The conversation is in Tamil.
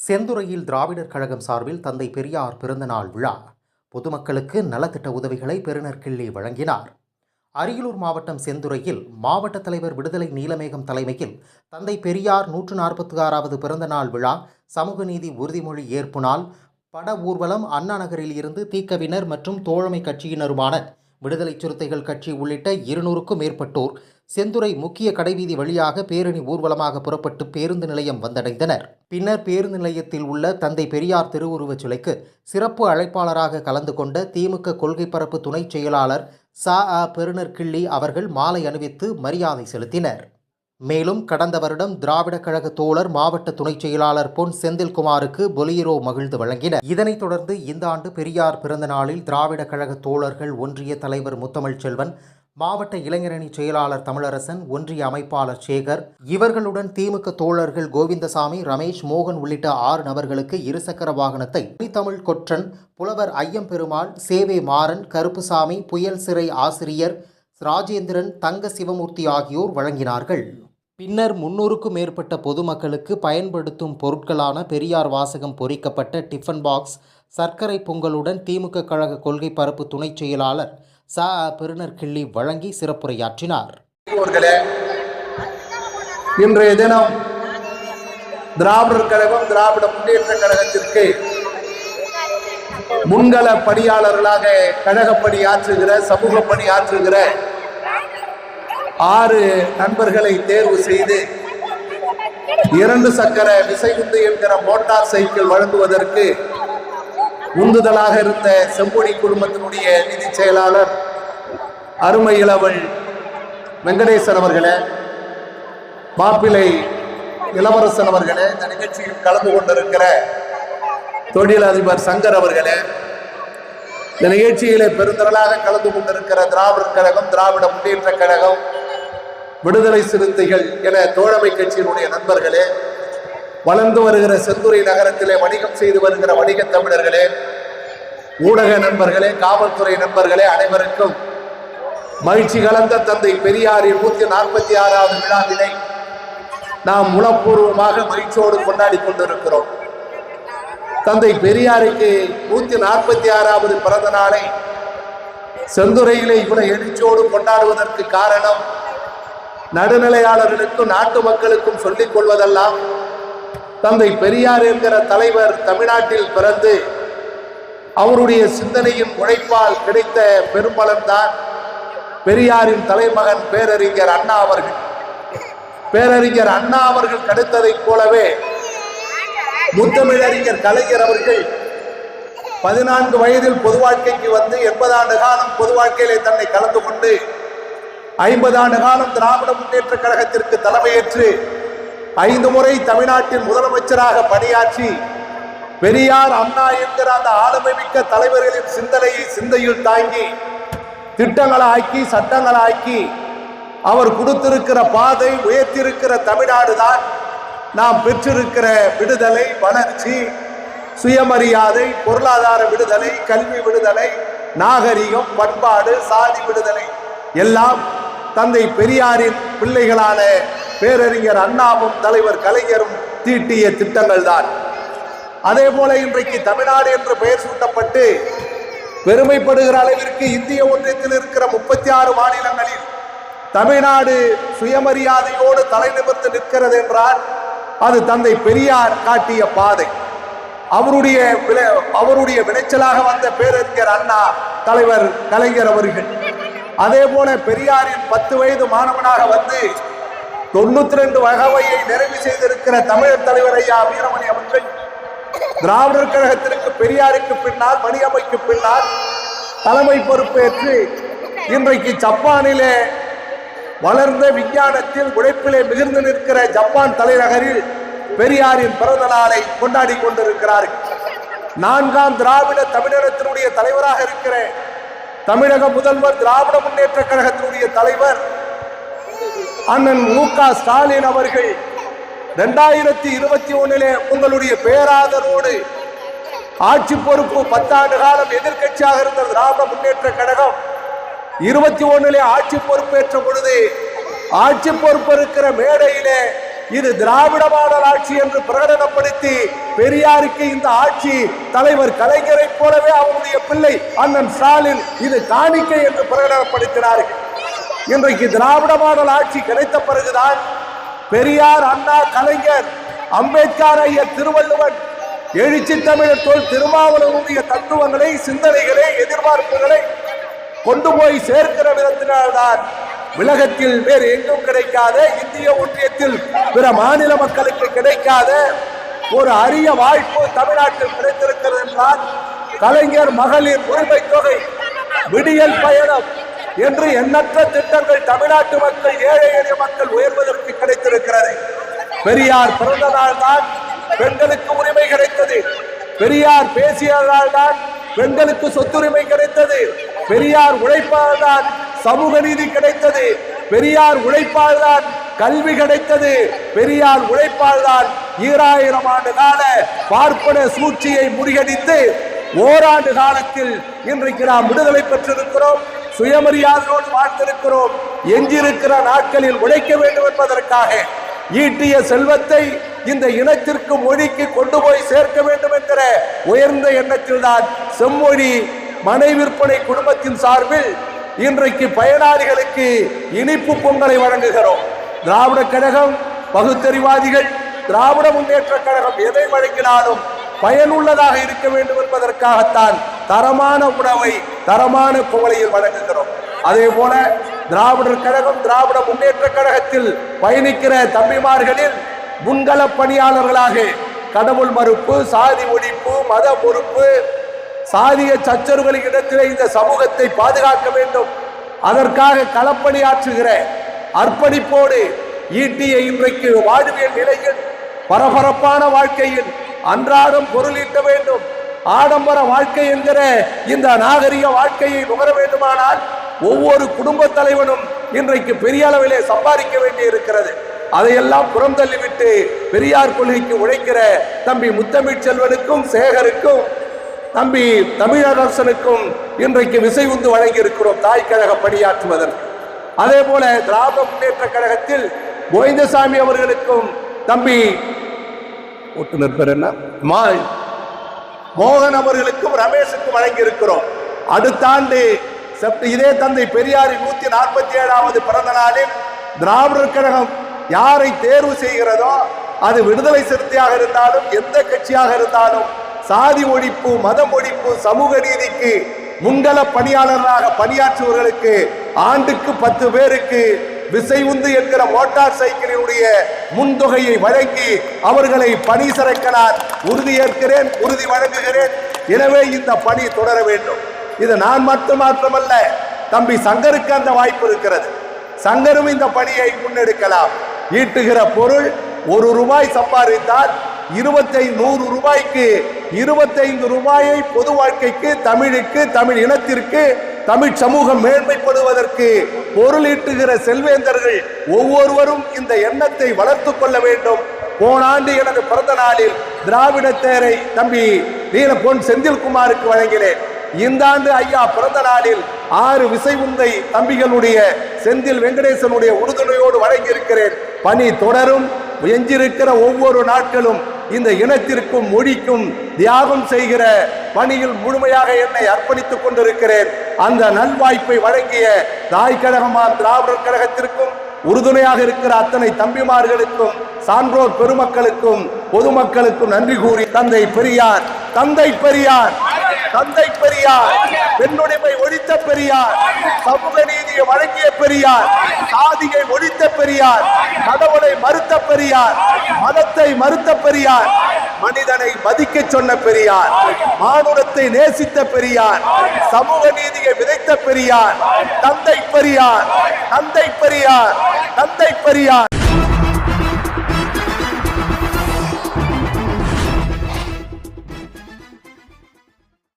செந்துறையில் திராவிடர் கழகம் சார்பில் தந்தை பெரியார் பிறந்தநாள் விழா. பொதுமக்களுக்கு நலத்திட்ட உதவிகளை பெருநர் கிள்ளி வழங்கினார். அரியலூர் மாவட்டம் செந்துறையில் மாவட்ட தலைவர் விடுதலை நீலமேகம் தலைமையில் தந்தை பெரியார் நூற்று நாற்பத்தி ஆறாவது பிறந்தநாள் விழா சமூக நீதி உறுதிமொழி ஏற்பு நாள் பட ஊர்வலம் அண்ணா நகரில் இருந்து தீக்கவினர் மற்றும் தோழமை கட்சியினருமான விடுதலை சிறுத்தைகள் கட்சி உள்ளிட்ட இருநூறுக்கும் மேற்பட்டோர் செந்துறை முக்கிய கடைவீதி வழியாக பேரணி ஊர்வலமாக புறப்பட்டு பேருந்து நிலையம் வந்தடைந்தனர். பின்னர் பேருந்து நிலையத்தில் உள்ள தந்தை பெரியார் திருவுருவச் சிலைக்கு சிறப்பு அழைப்பாளராக கலந்து கொண்ட திமுக கொள்கை பரப்பு துணைச் செயலாளர் சா. அ பெருனர் கிள்ளி அவர்கள் மாலை அணிவித்து மரியாதை செலுத்தினர். மேலும் கடந்த வருடம் திராவிட கழக தோழர் மாவட்ட துணைச் செயலாளர் பொன் செந்தில்குமாருக்கு பொலியரோ மகிழ்ந்து வழங்கினர். இதனைத் தொடர்ந்து இந்த ஆண்டு பெரியார் பிறந்த நாளில் திராவிட கழக தோழர்கள் ஒன்றிய தலைவர் முத்தமிழ் செல்வன் மாவட்ட இளைஞரணி செயலாளர் தமிழரசன் ஒன்றிய அமைப்பாளர் சேகர் இவர்களுடன் திமுக தோழர்கள் கோவிந்தசாமி ரமேஷ் மோகன் உள்ளிட்ட ஆறு நபர்களுக்கு இருசக்கர வாகனத்தை தமிழ் கொற்றன் புலவர் ஐயம்பெருமாள் சேவே மாறன் கருப்புசாமி புயல் சிறை ஆசிரியர் ராஜேந்திரன் தங்க சிவமூர்த்தி ஆகியோர் வழங்கினார்கள். பின்னர் முன்னூறுக்கும் மேற்பட்ட பொதுமக்களுக்கு பயன்படுத்தும் பொருட்களான பெரியார் வாசகம் பொறிக்கப்பட்ட டிஃபன் பாக்ஸ் சர்க்கரை பொங்கலுடன் திமுக கழக கொள்கை பரப்பு துணைச் செயலாளர் சா பெருனர் கிள்ளி வழங்கி சிறப்புரையாற்றினார். இன்றைய தினம் திராவிடர் கழகம் திராவிட முன்னேற்ற கழகத்திற்கு முன்கள பணியாளர்களாக கழகப்பணி ஆற்றுகிற சமூக பணி ஆற்றுகிற ஆறு நண்பர்களை தேர்வு செய்து இரண்டு சக்கர விசைகுந்து என்கிற மோட்டார் சைக்கிள் வழங்குவதற்கு உந்துதலாக இருந்த செம்பொடி குடும்பத்தினுடைய நிதி செயலாளர் அருமை இளவல் வெங்கடேசன் அவர்களே மாப்பிள்ளை இளவரசன் அவர்களே இந்த நிகழ்ச்சியில் கலந்து கொண்டிருக்கிற தொழிலதிபர் சங்கர் அவர்களே இந்த நிகழ்ச்சியிலே பெருந்திரளாக கலந்து கொண்டிருக்கிற திராவிடர் கழகம் திராவிட முன்னேற்ற கழகம் விடுதலை சிறுத்தைகள் என தோழமை கட்சியினுடைய நண்பர்களே வளர்ந்து வருகிற செந்துறை நகரத்திலே வணிகம் செய்து வருகிற வணிக தமிழர்களே ஊடக நண்பர்களே காவல்துறை நண்பர்களே அனைவருக்கும் மகிழ்ச்சி கலந்த தந்தை பெரியாரின் நூத்தி நாற்பத்தி ஆறாவது விழாவினை நாம் உளப்பூர்வமாக மகிழ்ச்சியோடு கொண்டாடி கொண்டிருக்கிறோம். தந்தை பெரியாருக்கு நூத்தி நாற்பத்தி ஆறாவது பிறந்த நாளை செந்துறையிலே இவ்வளவு எழுச்சியோடு கொண்டாடுவதற்கு காரணம் நடுநிலையாளர்களுக்கும் நாட்டு மக்களுக்கும் சொல்லிக் கொள்வதெல்லாம் தந்தை பெரியார் என்கிற தலைவர் தமிழ்நாட்டில் பிறந்து அவருடைய சிந்தனையின் உழைப்பால் கிடைத்த பெரும்பலன்தான் பெரியாரின் தலைமகன் பேரறிஞர் அண்ணா அவர்கள். பேரறிஞர் அண்ணா அவர்கள் கிடைத்ததைப் போலவே முத்தமிழறிஞர் கலைஞர் அவர்கள் பதினான்கு வயதில் பொது வாழ்க்கைக்கு வந்து எண்பது ஆண்டு காலம் பொது வாழ்க்கையிலே தன்னை கலந்து கொண்டு ஐம்பது ஆண்டு காலம் திராவிட முன்னேற்ற கழகத்திற்கு தலைமையேற்று ஐந்து முறை தமிழ்நாட்டின் முதலமைச்சராக பணியாற்றி பெரியார் அண்ணா என்கிற அந்த ஆளுமை மிக்க தலைவர்களின் சிந்தனையை சிந்தையில் தாங்கி திட்டங்களாக்கி சட்டங்களாக்கி அவர் கொடுத்திருக்கிற பாதை உயர்த்திருக்கிற தமிழ்நாடு தான் நாம் பெற்றிருக்கிற விடுதலை வளர்ச்சி சுயமரியாதை பொருளாதார விடுதலை கல்வி விடுதலை நாகரிகம் பண்பாடு சாதி விடுதலை எல்லாம் தந்தை பெரியாரின் பிள்ளைகளான பேரறிஞர் அண்ணாவும் தலைவர் கலைஞரும் தீட்டிய திட்டங்கள் தான் அதே போல இன்றைக்கு தமிழ்நாடு என்று பெயர் சூட்டப்பட்டு பெருமைப்படுகிற அளவிற்கு இந்திய ஒன்றியத்தில் இருக்கிற முப்பத்தி ஆறு மாநிலங்களில் தமிழ்நாடு சுயமரியாதையோடு தலை நிமிர்ந்து நிற்கிறது என்றால் அது தந்தை பெரியார் காட்டிய பாதை. அவருடைய விளை- அவருடைய விளைச்சலாக வந்த பேரறிஞர் அண்ணா தலைவர் கலைஞர் அவர்கள். அதே போல பெரியாரின் பத்து வயது மாணவனாக வந்து தொண்ணூத்தி ரெண்டு வகவையை நிறைவு செய்திருக்கிற தமிழர் தலைவர் ஐயா வீரமணி அவர்கள் திராவிடர் கழகத்திற்கு பெரியாருக்கு பின்னால் மணியமைக்கு பின்னால் தலைமை பொறுப்பேற்று இன்றைக்கு ஜப்பானிலே வளர்ந்த விஞ்ஞானத்தில் உழைப்பிலே மிகுந்து நிற்கிற ஜப்பான் தலைநகரில் பெரியாரின் பிறந்த நாளை கொண்டாடி கொண்டிருக்கிறார்கள் நான்காம் திராவிட தமிழகத்தினுடைய தலைவராக இருக்கிற தமிழக முதல்வர் திராவிட முன்னேற்ற கழகத்தினுடைய தலைவர் அண்ணன் மு க ஸ்டாலின் அவர்கள் ரெண்டாயிரத்தி இருபத்தி ஒன்னிலே உங்களுடைய பேராதரோடு ஆட்சி பொறுப்பு பத்தாண்டு காலம் எதிர்க்கட்சியாக இருந்த திராவிட முன்னேற்ற கழகம். இருபத்தி ஒன்னிலே ஆட்சி பொறுப்பேற்ற பொழுது ஆட்சி பொறுப்பு இருக்கிற மேடையிலே இது திராவிட மாடல் ஆட்சி என்று பிரகடனப்படுத்தி பெரியாருக்கு இந்த ஆட்சி தலைவர் கலைஞரை போலவே அவருடைய பிள்ளை அண்ணன் ஸ்டாலின் இது காணிக்கை என்று பிரகடனப்படுத்தினார்கள். இன்றைக்கு திராவிட மாடல் ஆட்சி கிடைத்த பிறகுதான் பெரியார் அண்ணா கலைஞர் அம்பேத்கர் ஐயர் திருவள்ளுவன் எழுச்சி தமிழர் தோல் திருமாவளவனுடைய தத்துவங்களை சிந்தனைகளை எதிர்பார்ப்புகளை கொண்டு போய் சேர்க்கிற விதத்தினால்தான் உலகத்தில் வேறு எங்கும் கிடைக்காத இந்திய ஒன்றியத்தில் பிற மாநில மக்களுக்கு கிடைக்காத ஒரு அரிய வாய்ப்பு தமிழ்நாட்டில் கிடைத்திருக்கிறது என்றால் கலைஞர் மகளிர் உரிமை தொகை விடியல் பயணம் என்று எண்ணற்ற திட்டங்கள் தமிழ்நாட்டு மக்கள் ஏழை எளிய மக்கள் உயர்வதற்கு பெரியார் பிறந்த நாள் தான் பெண்களுக்கு உரிமை கிடைத்தது. பெரியார் பேசியதால் தான் பெண்களுக்கு சொத்துரிமை கிடைத்தது. பெரியார் உழைப்பால் தான் சமூக நீதி கிடைத்தது. பெரியார் உழைப்பால் தான் கல்வி கிடைத்தது. பெரியார் உழைப்பால் தான் ஈராயிரம் ஆண்டு கால பார்ப்பன சூழ்ச்சியை முறியடித்து ஓராண்டு காலத்தில் இன்றைக்கு நாம் விடுதலை பெற்றிருக்கிறோம். சுயமரியாதையோடு வாழ்ந்திருக்கிறோம். எஞ்சிருக்கிற நாட்களில் உழைக்க வேண்டும் என்பதற்காக ஈட்டிய செல்வத்தை இந்த இனத்திற்கு மொழிக்கு கொண்டு போய் சேர்க்க வேண்டும் என்கிற உயர்ந்த எண்ணத்தில்தான் செம்மொழி மனை விற்பனை குடும்பத்தின் சார்பில் இன்றைக்கு பயனாளிகளுக்கு இனிப்பு பொங்கலை வழங்குகிறோம். திராவிட கழகம் பகுத்தறிவாதிகள் திராவிட முன்னேற்ற கழகம் எதை வழங்கினாலும் பயனுள்ளதாக இருக்க வேண்டும் என்பதற்காகத்தான் தரமான உணவை தரமான குவளையில் வழங்குகிறோம். அதே போல திராவிடர் கழகம் திராவிட முன்னேற்ற கழகத்தில் பயணிக்கிற தம்பிமார்களில் முன்கள பணியாளர்களாக கடவுள் மறுப்பு சாதி ஒழிப்பு மத பொறுப்பு சாதிய சச்சரவுகளின் இடத்திலே இந்த சமூகத்தை பாதுகாக்க வேண்டும். அதற்காக களப்பணியாற்றுகிற அர்ப்பணிப்போடு ஈட்டிய இன்றைக்கு வாழ்வியல் நிலையில் பரபரப்பான வாழ்க்கையில் அன்றாடம் பொருளீட்ட வேண்டும். ஆடம்பர வாழ்க்கை என்கிற இந்த நாகரிக வாழ்க்கையை நுகர வேண்டுமானால் ஒவ்வொரு குடும்ப தலைவனும் இன்றைக்கு பெரிய அளவிலே சம்பாதிக்க வேண்டி இருக்கிறது. அதையெல்லாம் புறம் தள்ளிவிட்டு பெரியார் கொள்கைக்கு உழைக்கிற தம்பி முத்தமிழ் செல்வனுக்கும் சேகருக்கும் தம்பி தமிழரசனுக்கும் இன்றைக்கு விசை உந்து வழங்கி இருக்கிறோம் தாய் கழக பணியாற்றுவதற்கு. அதே போல திராவிட முன்னேற்ற கழகத்தில் கோவிந்தசாமி அவர்களுக்கும் தம்பி ஓட்டுநர் பேர் என்ன? மோகன் அவர்களுக்கும் ரமேஷுக்கும் வழங்கி இருக்கிறோம் அடுத்த ஆண்டு இதே தந்தை பெரியாரின் நூத்தி நாற்பத்தி ஏழாவது பிறந்த நாளில் திராவிடர் கழகம் யாரை தேர்வு செய்கிறதோ அது விடுதலை சிறுத்தையாக இருந்தாலும் எந்த கட்சியாக இருந்தாலும் சாதி ஒழிப்பு மதம் ஒழிப்பு சமூக நீதிக்கு முன்கள பணியாளர்களாக பணியாற்றுவர்களுக்கு ஆண்டுக்கு பத்து பேருக்கு விசை உந்து என்கிற மோட்டார் சைக்கிளினுடைய முன்தொகையை வழங்கி அவர்களை பணி சிறக்க நான் உறுதியேற்கிறேன் உறுதி வழங்குகிறேன். எனவே இந்த பணி தொடர வேண்டும். இது நான் மட்டும் மாத்திரமல்ல தம்பி சங்கருக்கு அந்த வாய்ப்பு இருக்கிறது. சங்கரும் இந்த பணியை முன்னெடுக்கலாம். ஈட்டுகிற பொருள் ஒரு ரூபாய் சம்பாதித்தால் இருபத்தை நூறு ரூபாய்க்கு இருபத்தைந்து ரூபாயை பொது வாழ்க்கைக்கு தமிழுக்கு தமிழ் இனத்திற்கு தமிழ் சமூகம் மேன்மைப்படுவதற்கு பொருள் ஈட்டுகிற செல்வேந்தர்கள் ஒவ்வொருவரும் இந்த எண்ணத்தை வளர்த்து கொள்ள வேண்டும். போன ஆண்டு எனது பிறந்த நாளில் திராவிட தேரை தம்பி நீல பொன் செந்தில்குமாருக்கு வழங்கினேன். இந்த ஆண்டு ஐயா பிறந்த நாளில் ஆறு விசை உந்தை தம்பிகளுடைய செந்தில் வெங்கடேசனுடைய உறுதுணையோடு வழங்கியிருக்கிறேன். பணி தொடரும் எஞ்சிருக்கிற ஒவ்வொரு நாட்களும் இந்த இனத்திற்கும் மொழிக்கும் தியாகம் செய்கிற பணியில் முழுமையாக என்னை அர்ப்பணித்துக் கொண்டிருக்கிறேன். அந்த நல்வாய்ப்பை வழங்கிய தாய் கழகமான் திராவிடர் கழகத்திற்கும் உறுதுணையாக இருக்கிற அத்தனை தம்பிமார்களுக்கும் சான்றோர் பெருமக்களுக்கும் பொதுமக்களுக்கும் நன்றி கூறி தந்தை பெரியார் தந்தை பெரியார். தந்தை பெரியார் பெண்ணுரிமை ஒழித்த பெரியார் சமூக நீதியை வழங்கிய பெரியார் சாதியை ஒழித்த பெரியார் கடவுளை மறுத்த பெரியார் மதத்தை மறுத்த பெரியார் மனிதனை மதிக்க சொன்ன பெரியார் மானுடத்தை நேசித்த பெரியார் சமூக நீதியை விதைத்த பெரியார் தந்தை பெரியார் தந்தை பெரியார் தந்தை பெரியார்.